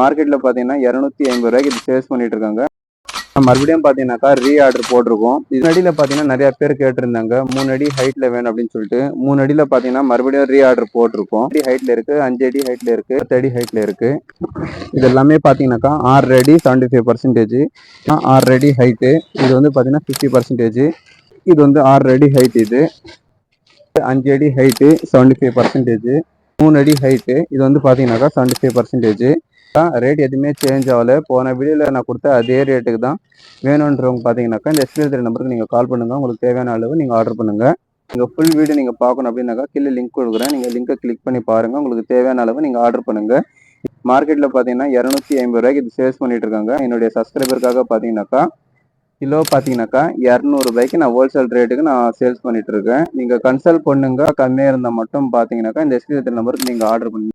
மார்க்கெட்டில் பார்த்தீங்கன்னா இரநூத்தி ஐம்பது ரூபாய்க்கு இது சேல்ஸ் பண்ணிட்டு இருக்காங்க. மறுபடியும் பார்த்தீங்கன்னாக்கா ரீ ஆர்டர் போட்டிருக்கோம். இது அடியில் பார்த்தீங்கன்னா நிறைய பேர் கேட்டிருந்தாங்க. மூணு அடி ஹைட்ல வேணும் அப்படின்னு சொல்லிட்டு. மூணு அடியில் பார்த்தீங்கன்னா மறுபடியும் ரீ ஆர்டர் போட்டிருக்கோம். அடி ஹைட்ல இருக்கு அஞ்சு அடி ஹைட்ல இருக்கு பத்து அடி ஹைட்ல இருக்கு. இது எல்லாமே பார்த்தீங்கன்னாக்கா ஆறு அடி செவன்டி ஃபைவ் பர்சன்டேஜ் ஆறு அடி ஹைட்டு இது வந்து பார்த்தீங்கன்னா ஃபிஃப்டி பர்சன்டேஜ் இது வந்து ஆறு அடி ஹைட் இது. அஞ்சு அடி ஹைட்டு செவன்டி ஃபைவ் பர்சன்டேஜ் மூணு அடி ஹைட்டு இது வந்து பார்த்தீங்கன்னாக்கா செவன்டி ஃபைவ் பர்சன்டேஜ் ரேட் எதுவுமே சேஞ்ச் ஆகலை. போன வீடியோவில் நான் கொடுத்த அதே ரேட்டுக்கு தான் வேணுன்றவங்க பார்த்தீங்கன்னாக்கா இந்த எஸ்பிஎல் நம்பருக்கு நீங்கள் கால் பண்ணுங்க. உங்களுக்கு தேவையான அளவு நீங்கள் ஆர்டர் பண்ணுங்க. நீங்கள் ஃபுல் வீடியோ நீங்கள் பார்க்கணும் அப்படின்னாக்கா கீழே லிங்க் கொடுக்குறேன். நீங்கள் லிங்கை கிளிக் பண்ணி பாருங்கள் உங்களுக்கு தேவையான அளவு நீங்கள் ஆர்டர் பண்ணுங்கள் மார்க்கெட்டில் பார்த்தீங்கன்னா இரநூத்தி ஐம்பது ரூபாய்க்கு இது சேல்ஸ் பண்ணிட்டு இருக்காங்க. என்னுடைய சப்ஸ்கிரைபருக்காக பார்த்தீங்கன்னாக்கா கிலோ பார்த்தீங்கன்னாக்கா இரநூறுபாய்க்கு நான் ஹோல்சேல் ரேட்டுக்கு நான் சேல்ஸ் பண்ணிட்டு இருக்கேன். நீங்கள் கன்சல்ட் பண்ணுங்க. கம்மியாக இருந்தால் மட்டும் பார்த்தீங்கன்னாக்கா இந்த எஸ்பிஎல் நம்பருக்கு நீங்கள் ஆர்டர் பண்ணுங்க.